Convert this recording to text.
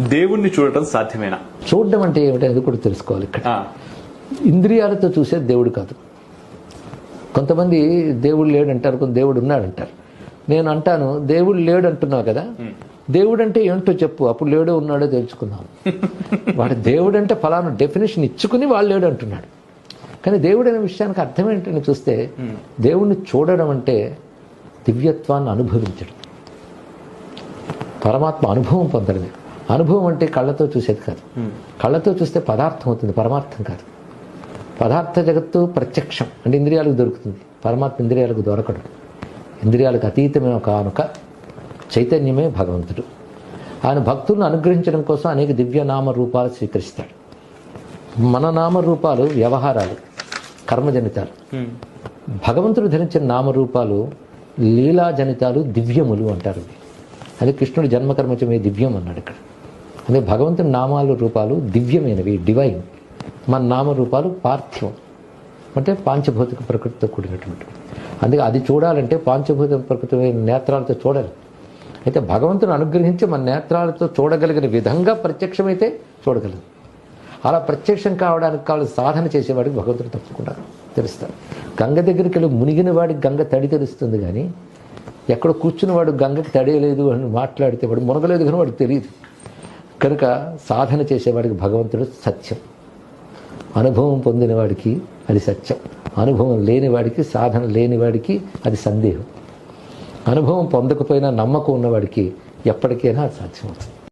దేవుణ్ణి చూడటం సాధ్యమేనా? చూడడం అంటే ఏమిటి అది కూడా తెలుసుకోవాలి ఇక్కడ. ఇంద్రియాలతో చూసే దేవుడు కాదు. కొంతమంది దేవుడు లేడంటారు కొంత దేవుడు ఉన్నాడంటారు. నేను అంటాను దేవుడు లేడు అంటున్నావు కదా. దేవుడు అంటే ఏంటో చెప్పు అప్పుడు లేడో ఉన్నాడో తెలుసుకుందాం. వాడు దేవుడు అంటే ఫలానా డెఫినేషన్ ఇచ్చుకుని వాళ్ళు లేడు అంటున్నాడు కానీ దేవుడు అనే విషయానికి అర్థం ఏంటని చూస్తే దేవుణ్ణి చూడడం అంటే దివ్యత్వాన్ని అనుభవించడం. పరమాత్మ అనుభవం పొందడమే. అనుభవం అంటే కళ్ళతో చూసేది కాదు. కళ్ళతో చూస్తే పదార్థం అవుతుంది పరమార్థం కాదు. పదార్థ జగత్తు ప్రత్యక్షం అంటే ఇంద్రియాలకు దొరుకుతుంది. పరమాత్మ ఇంద్రియాలకు దొరకడు. ఇంద్రియాలకు అతీతమైన కానుక చైతన్యమే భగవంతుడు. ఆయన భక్తులను అనుగ్రహించడం కోసం అనేక దివ్య నామ రూపాలు స్వీకరిస్తాడు. మన నామ రూపాలు వ్యవహారాలు కర్మజనితాలు. భగవంతుడు ధరించిన నామరూపాలు లీలాజనితాలు దివ్యములు అంటారు. అదే కృష్ణుడు జన్మకర్మచమే దివ్యం అన్నాడు ఇక్కడ. అదే భగవంతుని నామాలు రూపాలు దివ్యమైనవి డివైన్ మన నామరూపాలు పార్థివం. అంటే పాంచభౌతిక ప్రకృతితో కూడినటువంటి. అందుకే అది చూడాలంటే పాంచభౌతిక ప్రకృతి నేత్రాలతో చూడాలి. అయితే భగవంతుని అనుగ్రహించి మన నేత్రాలతో చూడగలిగిన విధంగా ప్రత్యక్షమైతే చూడగలదు అలా ప్రత్యక్షం కావడానికి కావాలి సాధన చేసేవాడికి భగవంతుడు తప్పకుండా తెలుస్తాడు. గంగ దగ్గరికి వెళ్ళి మునిగిన వాడికి గంగ తడి తెలుస్తుంది కానీ ఎక్కడ కూర్చున్న వాడు గంగకి తడేయలేదు అని మాట్లాడితే వాడు మునగలేదు కానీ వాడికి తెలియదు. కనుక సాధన చేసేవాడికి భగవంతుడు సత్యం. అనుభవం పొందిన వాడికి అది సత్యం. అనుభవం లేనివాడికి సాధన లేనివాడికి అది సందేహం. అనుభవం పొందకపోయినా నమ్మకం ఉన్నవాడికి ఎప్పటికైనా అది సాధ్యమవుతుంది.